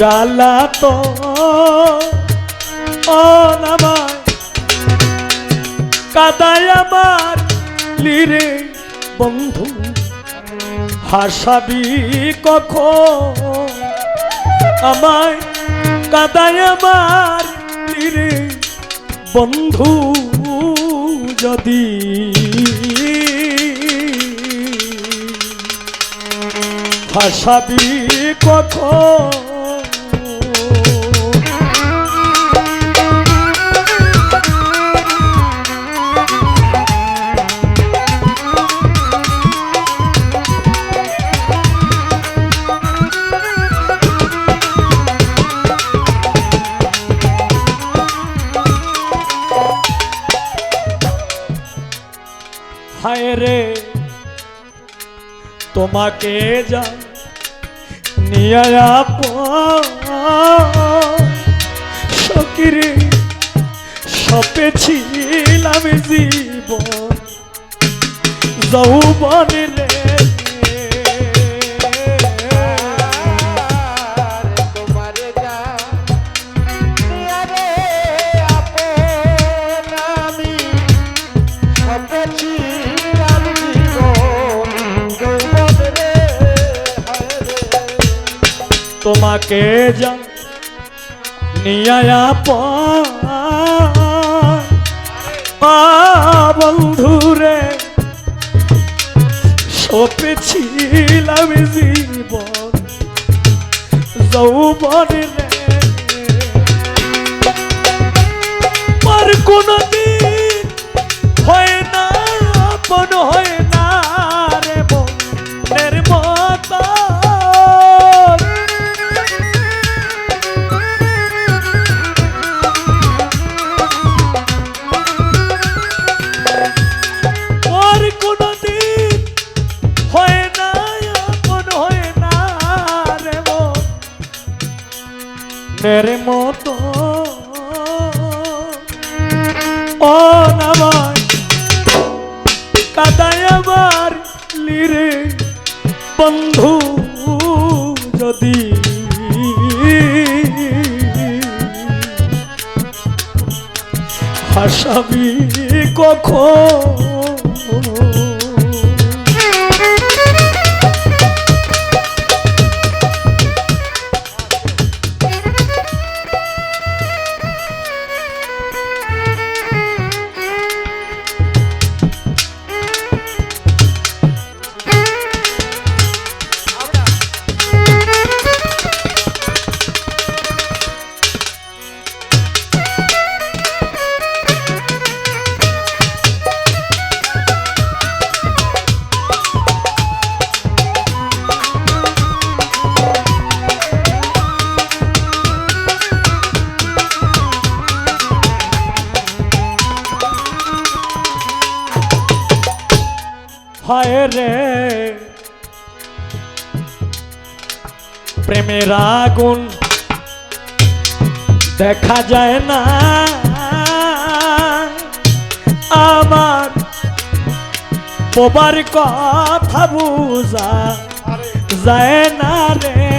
জ্বালা তো অনামায় কাদায় আমার লিরে বন্ধু, হাসাবি কখন? আমায় কাদায় আমার লিরে বন্ধু যদি। হাসাবি কখন? তোমাকে যা নিয়ে সকিরে সপে ছিলাম জীবন যৌবন রে তোমারে যা তোমাকে যা নিয়া বন্ধুরে সপেছিলাম জীবন যৌবন রে কাদায় আমার লিরে। বন্ধু যদি হাসাবি কখন? হায় রে। প্রেমের আগুন দেখা যায় না। আমার পোবার কথা বুঝা যায় না রে।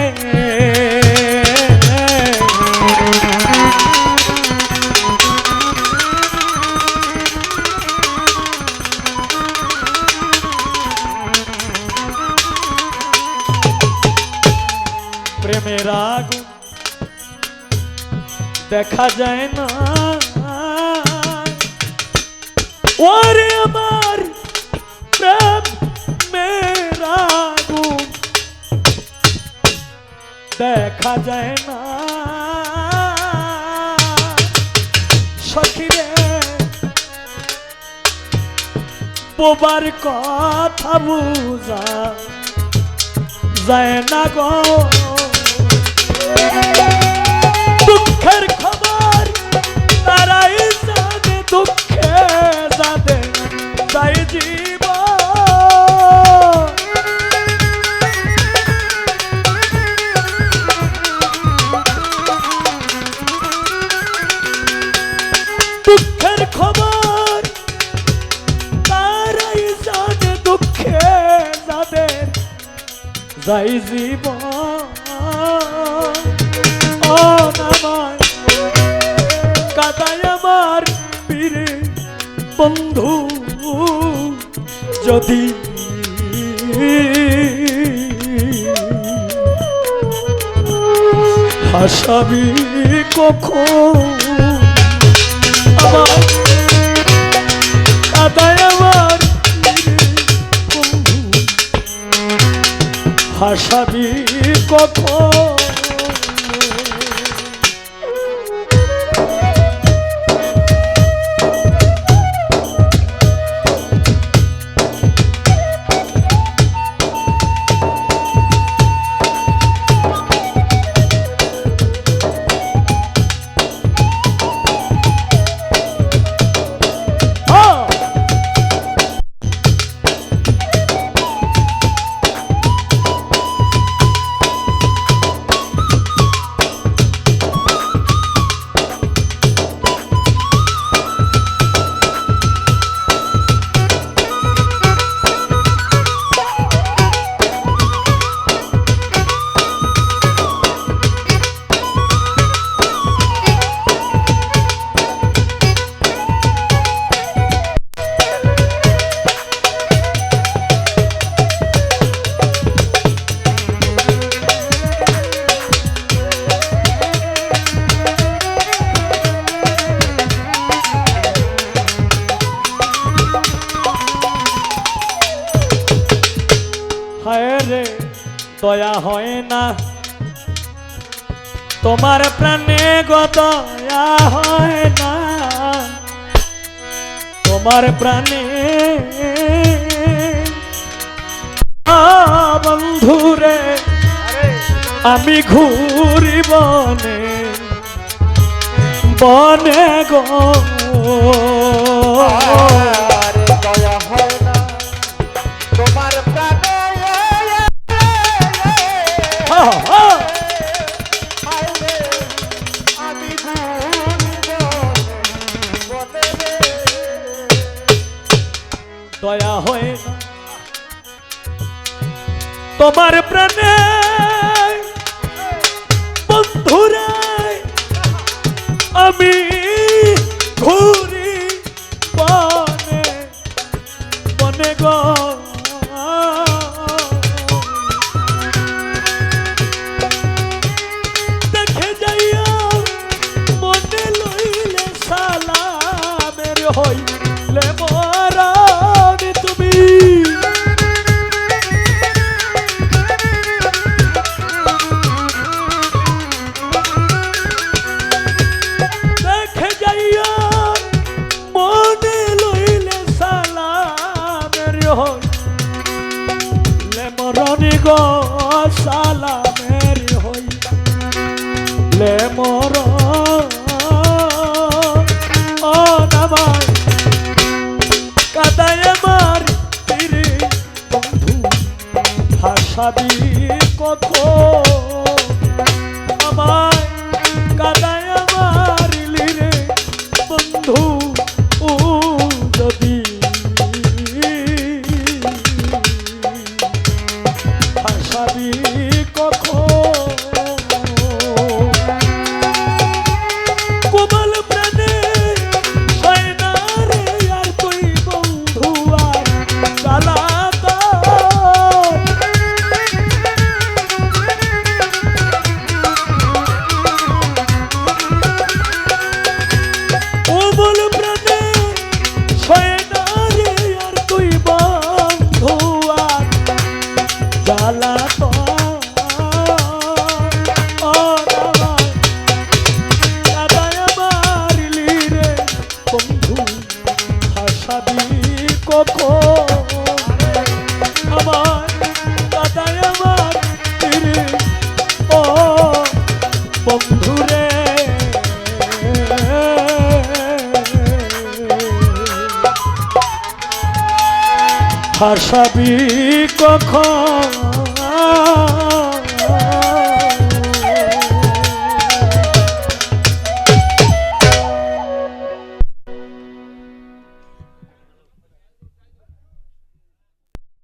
দেখা যায় না। ওরে আমার প্রেমের আগুন দেখা যায় না। সখিরে বোবার কথা বুঝা যায় না গো। দুঃখের দুঃখে জানে তাই জীব দুঃখের খবর তারাই জানে দুঃখে যাদের যাই জীবন। বন্ধু যদি হাসাবি কখন? আমার আমার হাসাবি কখন? রে দয়া হয় না। তোমার প্রাণে গো দয়া হয় না। তোমার প্রাণে বন্ধুরে, আমি ঘুরি বনে বনে গো। দয়া হয়ে। তোমার প্রাণে বন্ধুরে আমি ঘুর সাদী হাসাবি কখন?